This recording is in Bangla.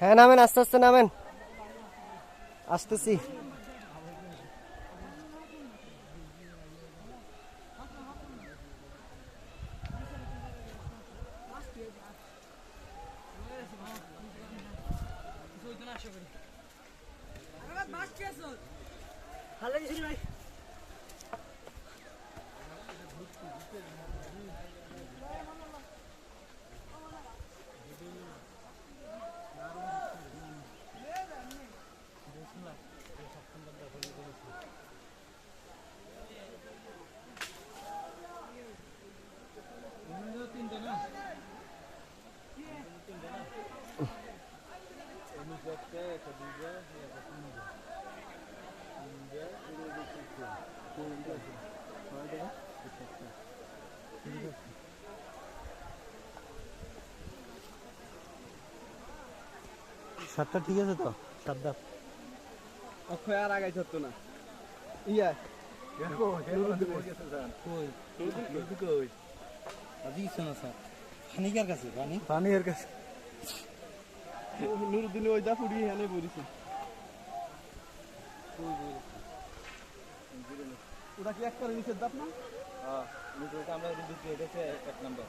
হ্যাঁ নামেন আস্তে আস্তে নামেন। আসতেছি। সাতটা ঠিক আছে তো? সাতটা। অক্ষয় আর আগাই ধরতো না। ইয়া। কই? কই? আজি কিছু না স্যার? খানিকার কাছে? পানি পানি এর কাছে। নুরুদ্দিন ওই দা ফুড়ি এনে পড়িছে। ওটা কি এক করে নিচের দাপ না? আমরা দুটো এক নাম্বার।